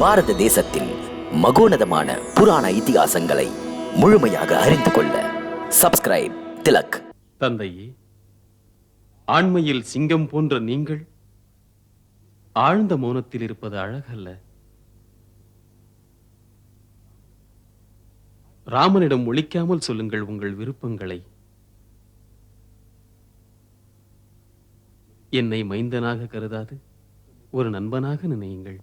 பாரத தேசத்தில் மகோனதமான புராண இதிகாசங்களை முழுமையாக அறிந்து கொள்ள சப்ஸ்கிரைப் திலக். தந்தையே ஆண்மையில் சிங்கம் போன்ற நீங்கள் ஆழ்ந்த மௌனத்தில் இருப்பது அழகல்ல. ராமனிடம் ஒழிக்காமல் சொல்லுங்கள் உங்கள் விருப்பங்களை. என்னை மைந்தனாக கருதாது ஒரு நண்பனாக நினையுங்கள்.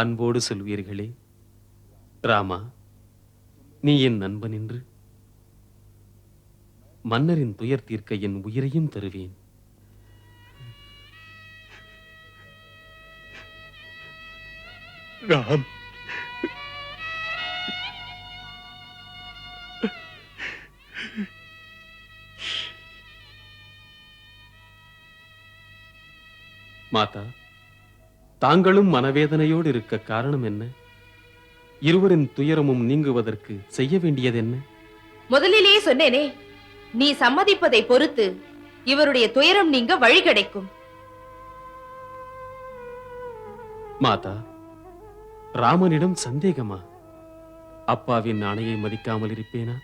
அன்போடு சொல்வீர்களே. ராமா நீ என் நண்பன் என்று மன்னரின் துயர் தீர்க்க என் உயிரையும் தருவேன். ராம். மாதா தாங்களும் மனவேதனையோடு இருக்க காரணம் என்ன? இருவரின் துயரமும் நீங்குவதற்கு செய்ய வேண்டியது என்ன? முதலிலேயே சொன்னேனே நீ சம்மதிப்பதை பொறுத்து இவருடைய துயரம் நீங்க வழி கிடைக்கும். மாதா ராமனிடம் சந்தேகமா? அப்பாவின் ஆணையை மதிக்காமல் இருப்பேனா?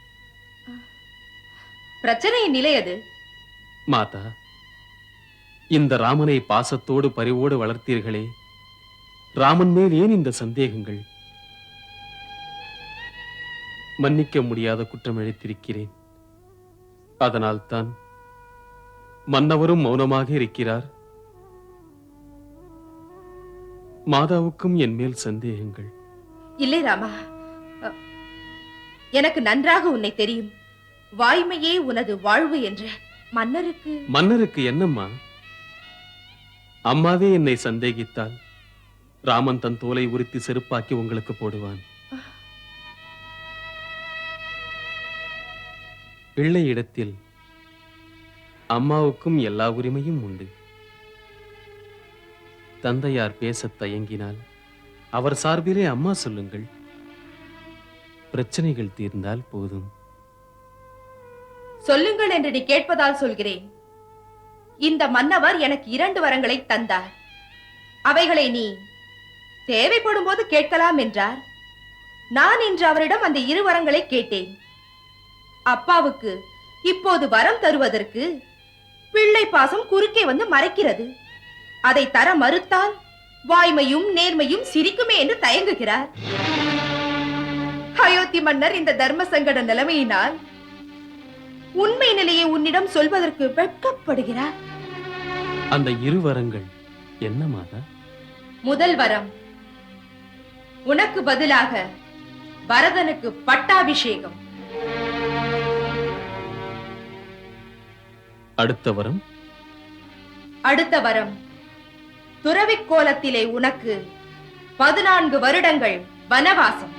பிரச்சனையின் நிலை அது. மாதா இந்த ராமனை பாசத்தோடு பரிவோடு வளர்த்தீர்களே. ராமன் மேல் ஏன் இந்த சந்தேகங்கள்? மன்னிக்க முடியாத குற்றம் இழைத்திருக்கிறேன் அதனால்தான் மன்னவரும் மௌனமாக இருக்கிறார். மாதாவுக்கும் என் மேல் சந்தேகங்கள். இல்லை ராமா. எனக்கு நன்றாக உன்னை தெரியும். வாய்மையே உனது வாழ்வு என்ற. மன்னருக்கு மன்னருக்கு என்னம்மா? அம்மாவே என்னை சந்தேகித்தால் ராமன் தன் தோலை உரித்து செருப்பாக்கி உங்களுக்கு போடுவான். பிள்ளை இடத்தில் அம்மாவுக்கும் எல்லா உரிமையும் உண்டு. தந்தையார் பேச தயங்கினால் அவர் சார்பிலே அம்மா சொல்லுங்கள். பிரச்சனைகள் தீர்ந்தால் போதும். சொல்லுங்கள் என்று நீ கேட்பதால் சொல்கிறேன். இந்த மன்னவர் எனக்கு இரண்டு வரங்களை தந்தார். அவைகளை நீ தேவைப்படும் போது கேட்கலாம் என்றார். நான் இன்று அவரிடம் அந்த இரு வரங்களை கேட்டேன். அப்பாவுக்கு இப்போது வரம் தருவதற்கு பிள்ளை பாசம் குறுக்கே வந்து மறைக்கிறது. அதை தர மறுத்தால் வாய்மையும் நேர்மையும் சிரிக்குமே என்று தயங்குகிறார். அயோத்தி மன்னர் இந்த தர்ம சங்கட நிலைமையினால் உண்மை நிலையை உன்னிடம் சொல்வதற்கு வெட்கப்படுகிறார். அந்த இரு வரங்கள் என்ன மாதா? முதல் வரம். உனக்கு பதிலாக பரதனுக்கு பட்டாபிஷேகம். அடுத்த வரம்? அடுத்த வரம் துறவிக் கோலத்திலே உனக்கு பதினான்கு வருடங்கள் வனவாசம்.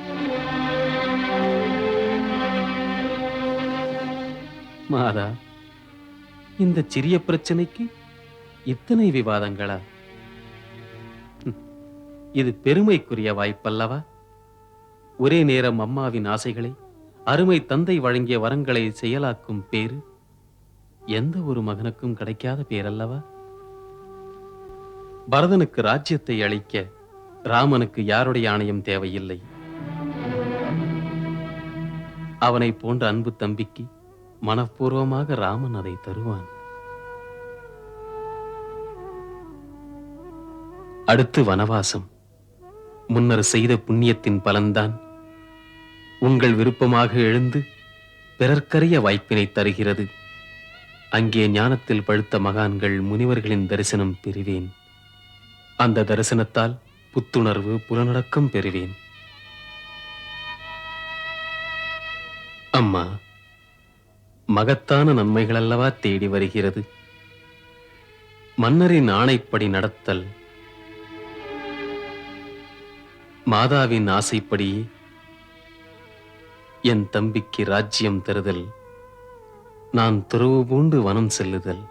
மாதா இந்த சிறிய பிரச்சனைக்கு இத்தனை விவாதங்களா? இது பெருமைக்குரிய வாய்ப்பல்லவா? ஒரே நேரம் அம்மாவின் ஆசைகளை அருமை தந்தை வழங்கிய வரங்களை செயலாக்கும் பேரு எந்த ஒரு மகனுக்கும் கிடைக்காத பேரல்லவா? பரதனுக்கு ராஜ்யத்தை அளிக்க ராமனுக்கு யாருடைய ஆணையம் தேவையில்லை? அவனை போன்ற அன்பு தம்பிக்கு மனப்பூர்வமாக ராமன் அதை தருவான். அடுத்து வனவாசம். முன்னர் செய்த புண்ணியத்தின் பலன்தான். உங்கள் விருப்பமாக எழுந்து பிறர்க்கரிய வாய்ப்பினை தருகிறது. அங்கே ஞானத்தில் பழுத்த மகான்கள் முனிவர்களின் தரிசனம் பெறுவேன். அந்த தரிசனத்தால் புத்துணர்வு புலனடக்கம் பெறுவேன். அம்மா மகத்தான நன்மைகள் அல்லவா தேடி வருகிறது? மன்னரின் ஆணைப்படி நடத்தல் மாதாவின் ஆசைப்படி என் தம்பிக்கு ராஜ்யம் தருதல் நான் துறவு பூண்டு வனம் செல்லுதல்.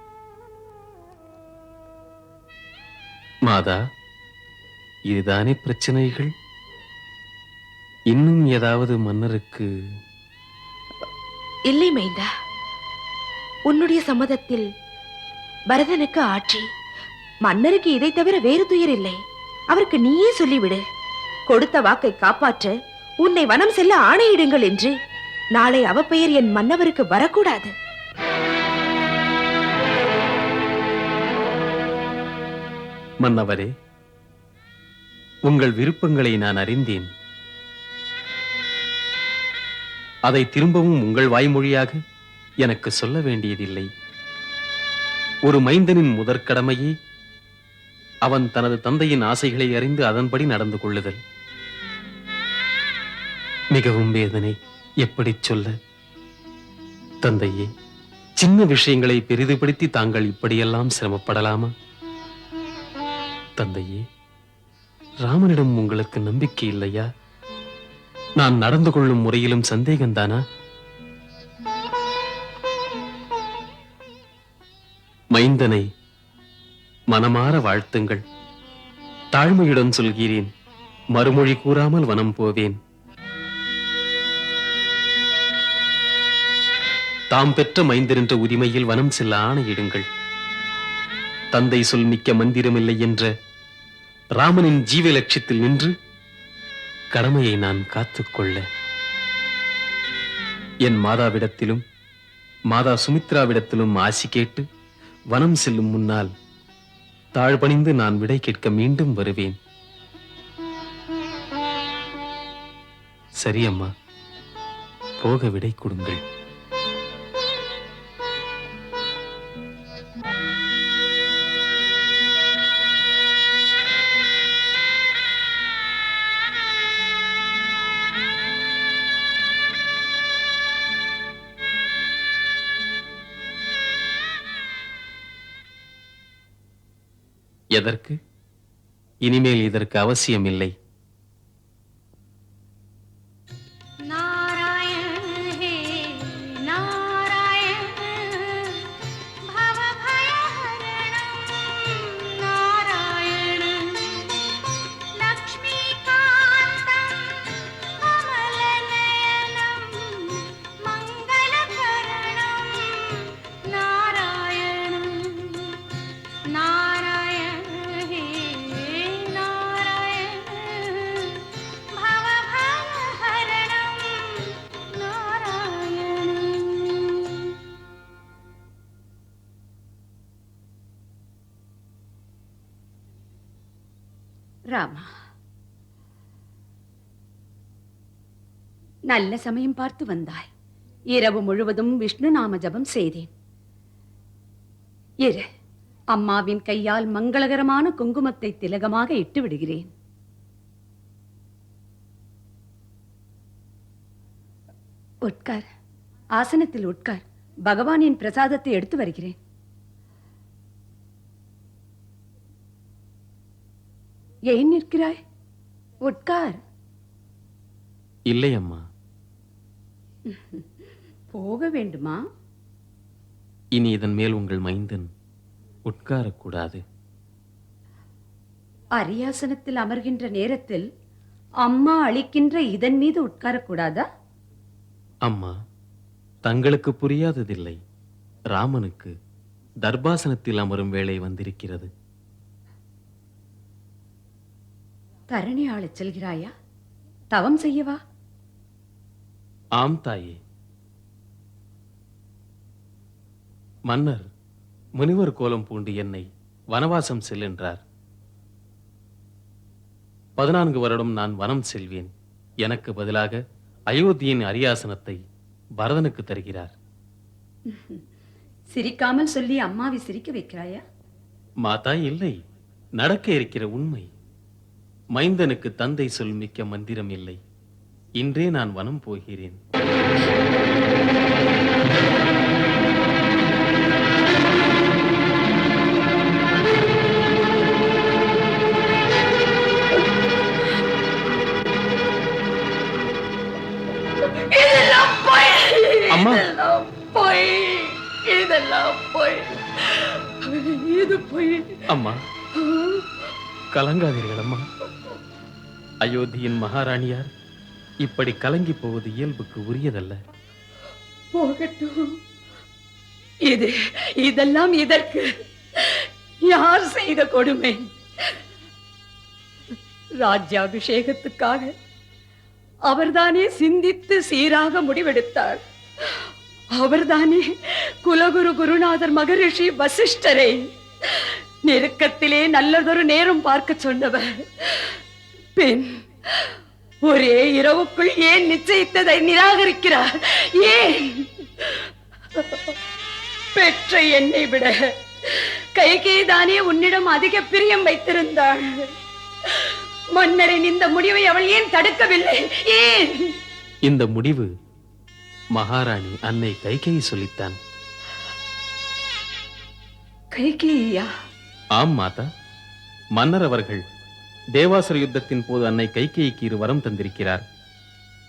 மாதா இதுதானே பிரச்சனைகள்? இன்னும் ஏதாவது மன்னருக்கு இல்லை மைந்தா. உன்னுடைய சம்மதத்தில் பரதனுக்கு ஆட்சி. மன்னருக்கு இதை தவிர வேறு துயர் இல்லை. அவருக்கு நீயே சொல்லிவிடு. கொடுத்த வாக்கை காப்பாற்ற உன்னை வனம் செல்ல ஆணையிடுங்கள் என்று நாளை அவ பெயர் என் மன்னவருக்கு வரக்கூடாது. மன்னவரே உங்கள் விருப்பங்களை நான் அறிந்தேன். அதை திரும்பவும் உங்கள் வாய்மொழியாக எனக்கு சொல்ல வேண்டியதில்லை. ஒரு மைந்தனின் முதற்கடமையே அவன் தனது தந்தையின் ஆசைகளை அறிந்து அதன்படி நடந்து கொள்ளுதல். மிகவும் வேதனை. எப்படிச் சொல்ல? தந்தையே சின்ன விஷயங்களை பெரிதுபடுத்தி தாங்கள் இப்படியெல்லாம் சிரமப்படலாமா? தந்தையே ராமனிடம் உங்களுக்கு நம்பிக்கை இல்லையா? நான் நடந்து கொள்ளும் முறையிலும் சந்தேகம்தானா மைந்தனை மனமாற வாழ்த்துங்கள். தாழ்மையுடன் சொல்கிறேன் மறுமொழி கூறாமல் வனம் போவேன். தாம் பெற்ற மைந்தரென்ற உரிமையில் வனம் செல்ல ஆணையிடுங்கள். தந்தை சொல் மிக்க மந்திரமில்லை என்ற ராமனின் ஜீவ லட்சியத்தில் நின்று கடமையை நான் காத்துக்கொள்ள என் மாதாவிடத்திலும் மாதா சுமித்ராவிடத்திலும் ஆசி கேட்டு வனம் செல்லும் முன்னால் தாழ்பணிந்து நான் விடை கேட்க மீண்டும் வருவேன். சரி அம்மா போக விடை கொடுங்கள். எதற்கு? இனிமேல் இதற்கு அவசியம் இல்லை வேண்டாமா நல்ல சமயம் பார்த்து வந்தாய். இரவு முழுவதும் விஷ்ணு நாம ஜபம் செய்தேன். இரு அம்மாவின் கையால் மங்களகரமான குங்குமத்தை திலகமாக இட்டு விடுகிறேன் உட்கார். ஆசனத்தில் உட்கார். பகவானின் பிரசாதத்தை எடுத்து வருகிறேன். ஏன் நிற்கிறாய்? உட்கார். இல்லை அம்மா போக வேண்டுமா? இனி இதன் மேல் உங்கள் மைந்தன் உட்காரக்கூடாது. அரியாசனத்தில் அமர்கின்ற நேரத்தில் அம்மா அளிக்கின்ற இதன் மீது உட்காரக்கூடாதா? அம்மா தங்களுக்கு புரியாததில்லை. ராமனுக்கு தர்பாசனத்தில் அமரும் வேளை வந்திருக்கிறது. தரணி ஆளச் செல்கிறாயா? தவம் செய்யவா? ஆம் தாயே. மன்னர் முனிவர் கோலம் பூண்டு என்னை வனவாசம் செல்லென்றார் பதினான்கு வருடம் நான் வனம் செல்வேன். எனக்கு பதிலாக அயோத்தியின் அரியாசனத்தை பரதனுக்கு தருகிறார். சிரிக்காமல் சொல்லி அம்மாவை சிரிக்க வைக்கிறாயா? மாதா இல்லை. நடக்க இருக்கிற உண்மை மைந்தனுக்கு தந்தை சொல் மிக்க மந்திரம் இல்லை. இன்றே நான் வனம் போகிறேன். அம்மா. போய் இதெல்லாம் போய். இது போய். அம்மா. கலங்காதீர்கள் அம்மா. அயோத்தியின் மகாராணியார் இப்படி கலங்கி போவது இயல்புக்கு உரியதல்ல. போகட்டும். இது இதெல்லாம் இதற்கு யார் செய்த கொடுமை? ராஜ்யாபிஷேகத்துக்காக அவர்தானே சிந்தித்து சீராக முடிவெடுத்தார். அவர்தானே குலகுரு குருநாதர் மகரிஷி வசிஷ்டரை நெருக்கத்திலே நல்லதொரு நேரம் பார்க்க சொன்னவர். பின் ஒரே இரவுக்குள் ஏன் நிச்சயித்ததை நிராகரிக்கிறார்? ஏன்? பெற்ற என்னை விட கைகேதானே உன்னிடம் அதிக பிரியம் வைத்திருந்தாள். மன்னரின் இந்த முடிவை அவள் ஏன் தடுக்கவில்லை? ஏன்? இந்த முடிவு மகாராணி அன்னை கைகேயி சொல்லித்தான். கைகேயா? ஆம் மாதா. மன்னர் அவர்கள் தேவாசுர யுத்தத்தின் போது அன்னை கைகேயிக்கு இரு வரம் தந்திருக்கிறார்.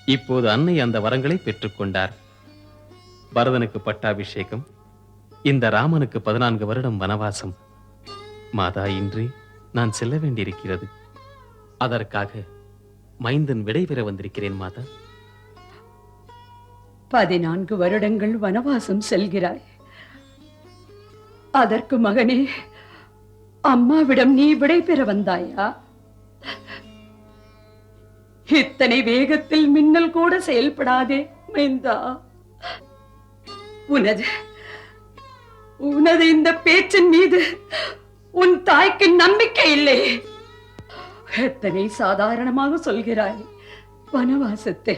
இப்போது அன்னை அந்த வரங்களை பெற்றுக்கொண்டார் பரதனுக்கு பட்டாபிஷேகம் இந்த ராமனுக்கு பதினான்கு வருடம் வனவாசம். மாதா இன்றி நான் செல்ல வேண்டியிருக்கிறது. அதற்காக மைந்தன் விடைபெற வந்திருக்கிறேன் மாதா. பதினான்கு வருடங்கள் வனவாசம் செல்கிறாய். அதற்கு மகனே அம்மாவிடம் நீ விடை பெற வந்தாயா? இத்தனை வேகத்தில் மின்னல் கூட செயல்படாதே மைந்தா. உனது உனது இந்த பேச்சின் மீது உன் தாய்க்கு நம்பிக்கை இல்லை. எத்தனை சாதாரணமாக சொல்கிறாய் வனவாசத்தை.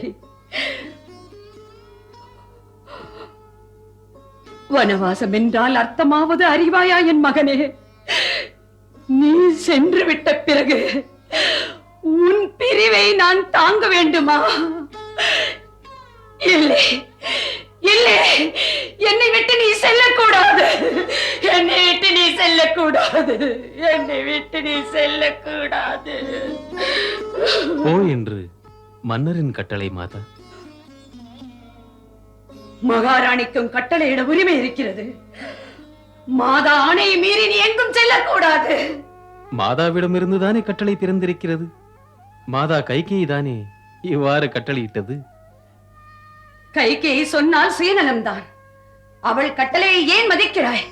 வனவாசம் என்றால் அர்த்தமாவது அறிவாயா என் மகனே? நீ சென்று விட்ட பிறகு உன் பிரிவை நான் தாங்க வேண்டுமா? இல்லை இல்லை என்னை விட்டு நீ செல்லக்கூடாது. என்னை விட்டு நீ செல்லக்கூடாது. என்னை விட்டு நீ செல்லக்கூடாது. போ என்று மன்னரின் கட்டளை மாதா. மகாராணிக்கும் கட்டளையிட உரிமை இருக்கிறது. மாதா ஆணையை மீறி நீ எங்கும் செல்லக்கூடாது. மாதாவிடமிருந்து தானே கட்டளை பிறந்திருக்கிறது? மாதா கைகேயிதானே இவ்வாறு கட்டளையிட்டது? கைகேயி சொன்னால் சுயநலம்தான். அவள் கட்டளையை ஏன் மதிக்கிறாய்?